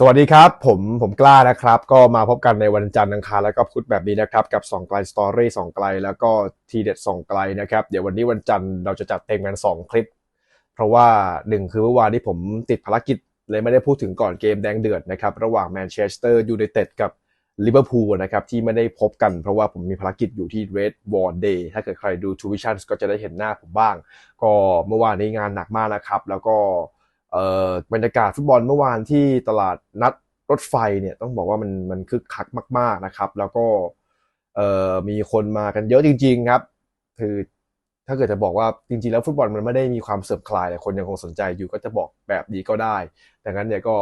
สวัสดีครับ ผมผมกล้านะครับ ก็มาพบกันในวันจันทร์อังคารแล้วก็พุธแบบนี้นะครับ กับสองไกลสตอรี่สองไกลแล้วก็ทีเด็ดสองไกลนะครับ เดี๋ยววันนี้วันจันทร์เราจะจัดเต็มกัน 2 คลิป เพราะว่าหนึ่งคือเมื่อวานที่ผมติดภารกิจ เลยไม่ได้พูดถึงก่อนเกมแดงเดือดนะครับ ระหว่างแมนเชสเตอร์ยูไนเต็ดกับลิเวอร์พูลนะครับ ที่ไม่ได้พบกันเพราะว่าผมมีภารกิจอยู่ที่ Red Wall Day ถ้าเกิดใครดู Two Visions ก็จะได้เห็นหน้าผมบ้าง ก็เมื่อวานนี้งานหนักมากนะครับ แล้วก็ บรรยากาศฟุตบอลเมื่อวานที่ตลาดนัดรถไฟเนี่ยต้องบอกว่ามันมันคึกคักมาก ๆนะครับ แล้วก็มีคนมากันเยอะจริง ๆ ครับ คือถ้าเกิดจะบอกว่าจริง ๆ แล้วฟุตบอลมันไม่ได้มีความเสื่อมคลายแต่คนยังคงสนใจอยู่ก็จะบอกแบบนี้ก็ได้ดังนั้นเนี่ยก็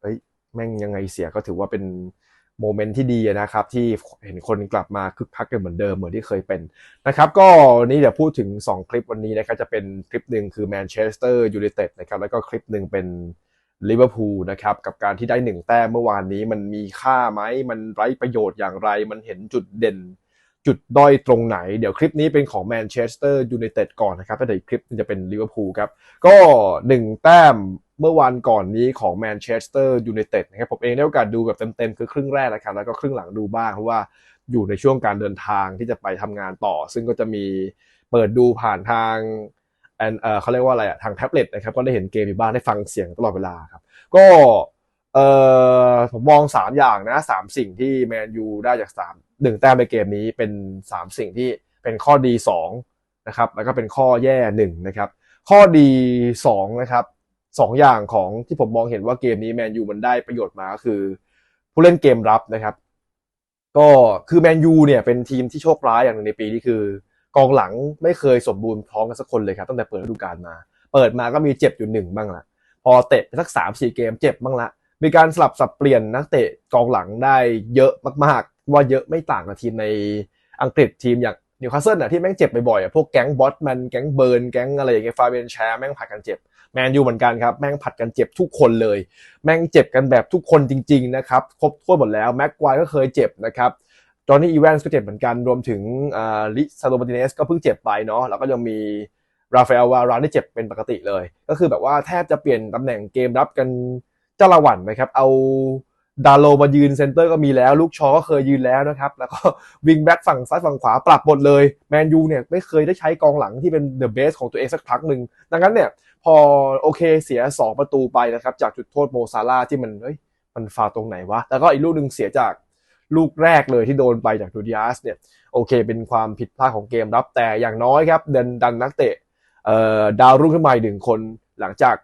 เฮ้ยแม่งยังไงเสียก็ถือว่าเป็น โมเมนต์ที่ดีนะครับ ที่เห็นคนกลับมาคึกคักกันเหมือนเดิมเหมือนที่เคยเป็นนะครับ ก็วันนี้เดี๋ยวพูดถึง 2 คลิปวันนี้นะครับจะเป็นคลิปหนึ่งคือแมนเชสเตอร์ยูไนเต็ดนะครับแล้วก็คลิปหนึ่งเป็นลิเวอร์พูลนะครับกับการที่ได้หนึ่งแต้มเมื่อวานนี้มันมีค่าไหมมันไร้ประโยชน์อย่างไร มันเห็นจุดเด่น จุดด้อยตรงไหน เดี๋ยวคลิปนี้เป็นของแมนเชสเตอร์ยูไนเต็ดก่อนนะครับแล้วเดี๋ยวอีคลิปนึงจะเป็นลิเวอร์พูลครับ ก็หนึ่งแต้มเมื่อวันก่อนนี้ของแมนเชสเตอร์ยูไนเต็ดนะครับผมเองได้โอกาสดูแบบเต็มๆ คือครึ่งแรกนะครับแล้วก็ครึ่งหลังดูบ้างเพราะว่าอยู่ในช่วงการเดินทางที่จะไปทำงานต่อ ซึ่งก็จะมีเปิดดูผ่านทางเเขาเรียกว่าอะไรอะทางแท็บเล็ตนะครับก็ได้เห็นเกมอยู่บ้างได้ฟังเสียงตลอดเวลาครับก็ เออผมมองสามอย่างนะสามสิ่งที่แมนยูได้จากสามหนึ่งแต้มในเกมนี้เป็นสามสิ่งที่เป็นข้อดีสองนะครับ แล้วก็เป็นข้อแย่หนึ่งนะครับ ข้อดีสองนะครับสองอย่างของที่ผมมองเห็นว่าเกมนี้แมนยูมันได้ประโยชน์มาก็คือ ผู้เล่นเกมรับนะครับ ก็คือแมนยูเนี่ยเป็นทีมที่โชคร้ายอย่างหนึ่งในปีนี้คือกองหลังไม่เคยสมบูรณ์พร้อมกันสักคนเลยครับตั้งแต่เปิดฤดูกาลมา เปิดมาก็มีเจ็บอยู่หนึ่งบ้างละพอเตะไปสักสามสี่เกมเจ็บบ้างละ มีการสลับสับเปลี่ยนนักเตะกองหลังได้เยอะมากๆ ว่าเยอะไม่ต่างกับทีมในอังกฤษทีมอย่างนิวคาสเซิลน่ะที่แม่งเจ็บบ่อยๆอะพวกแก๊งบอสแมนแก๊งเบิร์นแก๊งอะไรอย่างเงี้ยฟาเบียนแชร์แม่งผัดกันเจ็บแมนยูเหมือนกันครับ แม่งผัดกันเจ็บทุกคนเลย แม่งเจ็บกันแบบทุกคนจริงๆนะครับครบถ้วนหมดแล้วแม็กควายก็เคยเจ็บนะครับจอห์นนี่อีแวนส์ก็เจ็บเหมือนกันรวมถึงอ่าลิซาโลมาติเนสก็เพิ่งเจ็บไปเนาะแล้วก็ยังมีราฟาเอลวารานที่เจ็บเป็นปกติเลย ก็คือแบบว่าแทบจะเปลี่ยนตำแหน่งเกมรับกัน จ้าลวันนะครับ เอาดาโลมายืนเซนเตอร์ก็มีแล้ว ลูกชอก็เคยยืนแล้วนะครับ แล้วก็วิงแบ็กฝั่งซ้ายฝั่งขวาปรับหมดเลย แมนยูเนี่ยไม่เคยได้ใช้กองหลังที่เป็นเดอะเบสของตัวเองสักพักหนึ่ง ดังนั้นเนี่ย พอโอเคเสีย 2 ประตูไปนะครับ จากจุดโทษโมซาร่าที่มันเฮ้ยมันฟาตรงไหนวะ แล้วก็อีกลูกหนึ่งเสียจากลูกแรกเลยที่โดนไปจากดูดิอาสเนี่ยโอเค เป็นความผิดพลาดของเกมรับแต่อย่างน้อยครับเดินดันนักเตะดาวรุ่งขึ้นมาอีกหนึ่งคนหลังจาก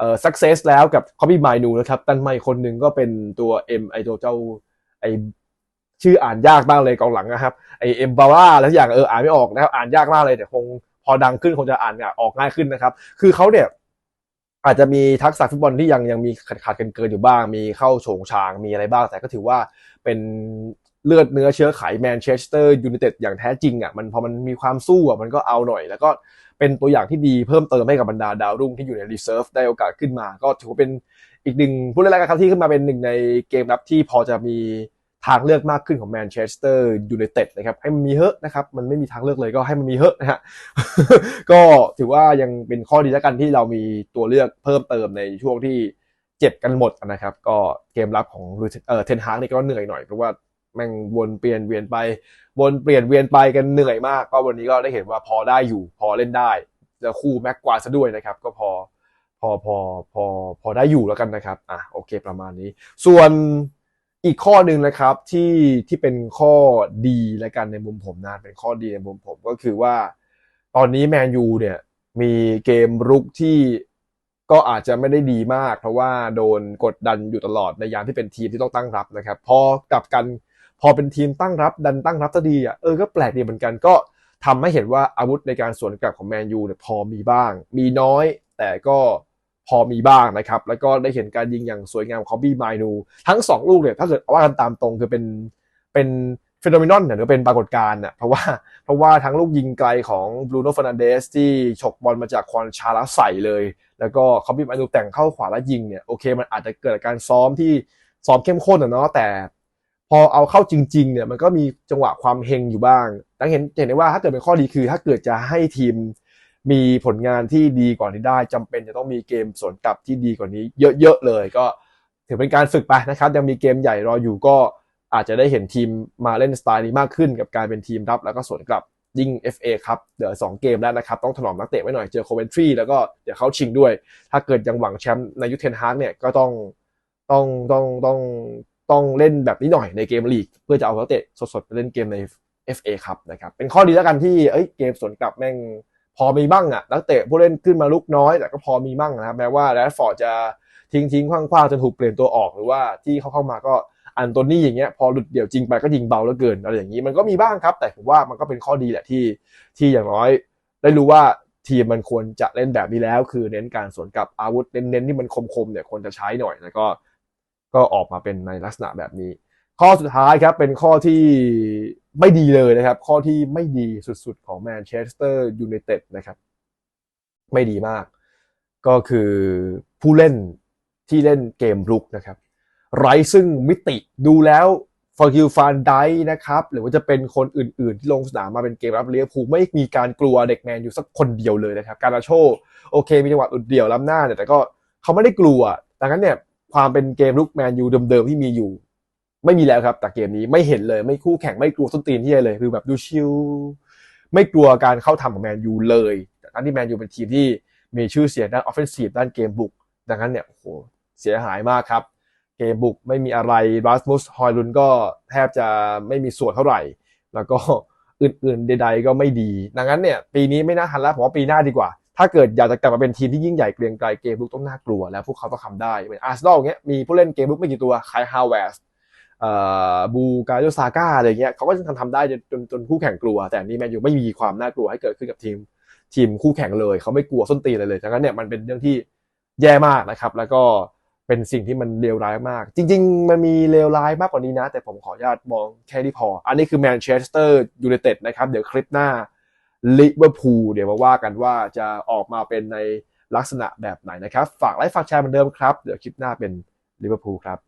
เอ่อสักเซสแล้วกับคอบี้ไมนูนะครับ ตันไม่คนหนึ่งก็เป็นตัวเอ็มไอตัวเจ้าไอชื่ออ่านยากมากเลยกองหลังนะครับไอเอ็มบาร่าแล้วอย่างเอออ่านไม่ออกนะครับอ่านยากมากเลยแต่คงพอดังขึ้นคงจะอ่านออกง่ายขึ้นนะครับ คือเขาเนี่ยอาจจะมีทักษะฟุตบอลที่ยังยังมีขาดขาดเกินเกินอยู่บ้าง มีเข้าโฉงชางมีอะไรบ้าง แต่ก็ถือว่าเป็น เลือดเนื้อเชื้อไขแมนเชสเตอร์ยูไนเต็ดอย่างแท้จริงอะมันพอมันมีความสู้อะมันก็เอาหน่อย แล้วก็เป็นตัวอย่างที่ดีเพิ่มเติมให้กับบรรดาดาวรุ่งที่อยู่ในรีเซิร์ฟได้โอกาสขึ้นมา ก็ถือว่าเป็นอีกหนึ่งผู้เล่นรายการครับที่ขึ้นมาเป็นหนึ่งในเกมรับที่พอจะมีทางเลือกมากขึ้นของแมนเชสเตอร์ยูไนเต็ดนะครับให้มันมีเฮอะนะครับ มันไม่มีทางเลือกเลยก็ให้มันมีเฮอะนะฮะก็ถือว่ายังเป็นข้อดีแล้วกันที่เรามีตัวเลือกเพิ่มเติมในช่วงที่เจ็บกันหมดนะครับ ก็เกมรับของเออเทนฮากนี่ก็เหนื่อยหน่อยเพราะว่า แม่งวนเปลี่ยนเวียนไป วนเปลี่ยนเวียนไปกันเหนื่อยมาก ก็วันนี้ก็ได้เห็นว่าพอได้อยู่ พอเล่นได้แล้วคู่แม็กกว่าซะด้วยนะครับ ก็พอพอพอพอพอได้อยู่แล้วกันนะครับ อะโอเคประมาณนี้ ส่วนอีกข้อหนึ่งนะครับที่ที่เป็นข้อดีและกันในมุมผมนะเป็นข้อดีในมุมผมก็คือว่า ตอนนี้แมนยูเนี่ยมีเกมรุกที่ก็อาจจะไม่ได้ดีมาก เพราะว่าโดนกดดันอยู่ตลอดในยามที่เป็นทีมที่ต้องตั้งรับนะครับ พอกลับกัน พอเป็นทีมตั้งรับดันตั้งรับจะดีอะเออก็แปลกดีเหมือนกันก็ทำให้เห็นว่าอาวุธในการสวนกลับของแมนยูเนี่ยพอมีบ้าง มีน้อยแต่ก็พอมีบ้างนะครับ แล้วก็ได้เห็นการยิงอย่างสวยงามของบี้ไมนู ทั้งสองลูกเนี่ยถ้าเกิดว่ากันตามตรงคือเป็นเป็นเฟโนเมนอนเนี่ยหรือเป็นปรากฏการณ์น่ะเพราะว่าเพราะว่าทั้งลูกยิงไกลของบรูโน่ฟร์นันเดสที่ฉกบอลมาจากควอนชาล้วใส่เลย แล้วก็เขาบี้ไมนูแต่งเข้าขวาแล้วยิงเนี่ยโอเคมันอาจจะเกิดการซ้อมที่ซ้อมเข้มข้นอะเนาะแต่ พอเอาเข้าจริงๆเนี่ยมันก็มีจังหวะความเฮงอยู่บ้างดังเห็นเห็นได้ว่าถ้าเกิดเป็นข้อดีคือ ถ้าเกิดจะให้ทีมมีผลงานที่ดีกว่านี้ได้จำเป็นจะต้องมีเกมสวนกลับที่ดีกว่านี้ เยอะๆเลย ก็ถือเป็นการฝึกไปนะครับ ยังมีเกมใหญ่รออยู่ก็อาจจะได้เห็นทีมมาเล่นสไตล์นี้มากขึ้น กับการเป็นทีมรับแล้วก็สวนกลับยิ่ง FA ครับเหลือ2เกมแล้วนะครับ ต้องถนอมนักเตะไว้หน่อยเจอโคเวนทรีแล้วก็เดี๋ยวเขาชิงด้วย ถ้าเกิดยังหวังแชมป์ในยุคเทนฮาร์กเนี่ยก็ต้องต้องต้องต้อง ต้องเล่นแบบนี้หน่อยในเกมลีก เพื่อจะเอานักเตะสดๆไปเล่นเกมใน FA ครับนะครับเป็นข้อดีแล้วกันที่เอ้ยเกมสวนกลับแม่งพอมีบ้างอะนักเตะผู้เล่นขึ้นมาลุกน้อย แต่ก็พอมีบ้างนะครับแม้ว่าแรดฟอร์ดจะทิ้งทิ้งคว้างๆจนถูกเปลี่ยนตัวออกหรือว่าที่เขาเข้ามาก็อันโตนี่อย่างเงี้ยพอหลุดเดี่ยวจริงไปก็ยิงเบาเหลือเกินอะไรอย่างนี้มันก็มีบ้างครับ แต่ผมว่ามันก็เป็นข้อดีแหละที่ที่อย่างน้อย ได้รู้ว่าทีมมันควรจะเล่นแบบนี้แล้ว คือเน้นการสวนกลับอาวุธเน้นๆที่มันคมๆเนี่ยควรจะใช้หน่อยแล้วก็ ก็ออกมาเป็นในลักษณะแบบนี้ ข้อสุดท้ายครับเป็นข้อที่ไม่ดีเลยนะครับ ข้อที่ไม่ดีสุดๆของแมนเชสเตอร์ยูไนเต็ดนะครับ ไม่ดีมาก ก็คือผู้เล่นที่เล่นเกมรุกนะครับ ไร้ซึ่งมิติดูแล้วฟอร์กิลฟานไดนะครับ หรือว่าจะเป็นคนอื่น ๆ ที่ลงสนามมาเป็นเกมรับเลี้ยพูไม่มีการกลัวเด็กแมนอยู่สักคนเดียวเลยนะครับ การาโชโอเค มีจังหวะอุดเดี่ยวล้ำหน้าเนี่ยแต่ก็เขาไม่ได้กลัวดังนั้นเนี่ย ความเป็นเกมลุกแมนยูเดิมๆที่มีอยู่ ไม่มีแล้วครับ แต่เกมนี้ไม่เห็นเลยไม่คู่แข่งไม่กลัวส้นตีนที่เลย คือแบบดูชิลไม่กลัวการเข้าทำของแมนยูเลยแต่ทั้งที่แมนยูเป็นทีมที่มีชื่อเสียงด้านออฟเฟนซีฟด้านเกมบุก ดังนั้นเนี่ยโอ้โหเสียหายมากครับ เกมบุกไม่มีอะไรรัสมุสฮอยลุนก็แทบจะไม่มีส่วนเท่าไหร่ แล้วก็อื่นๆใด ๆ ก็ไม่ดี ดังนั้นเนี่ยปีนี้ไม่น่าทันแล้วผมว่าปีหน้าดีกว่า ถ้าเกิดอยากจะกลับมาเป็นทีมที่ยิ่งใหญ่เกรียงไกรเกมบุกต้องน่ากลัว แล้วพวกเขาต้องทำได้เหมือนอาร์เซนอลเงี้ยมีผู้เล่นเกมบุกไม่กี่ตัวคายฮาวเวสบูกาโยซาก้าอะไรเงี้ยเขาก็จะทำได้จนจนจนคู่แข่งกลัว แต่นี่แมนยูไม่มีความน่ากลัวให้เกิดขึ้นกับทีมทีมคู่แข่งเลย เขาไม่กลัวส้นตีนเลยเลยดังนั้นเนี่ยมันเป็นเรื่องที่แย่มากนะครับ แล้วก็เป็นสิ่งที่มันเลวร้ายมาก จริง ๆ มันมีเลวร้ายมากกว่านี้นะ แต่ผมขออนุญาตมองแค่นี้พอ อันนี้คือแมนเชสเตอร์ยูไนเต็ดนะครับ เดี๋ยวคลิปหน้า ลิเวอร์พูลเดี๋ยวมาว่ากันว่าจะออกมาเป็นในลักษณะแบบไหนนะครับ ฝากไลค์ฝากแชร์เหมือนเดิมครับ เดี๋ยวคลิปหน้าเป็นลิเวอร์พูลครับ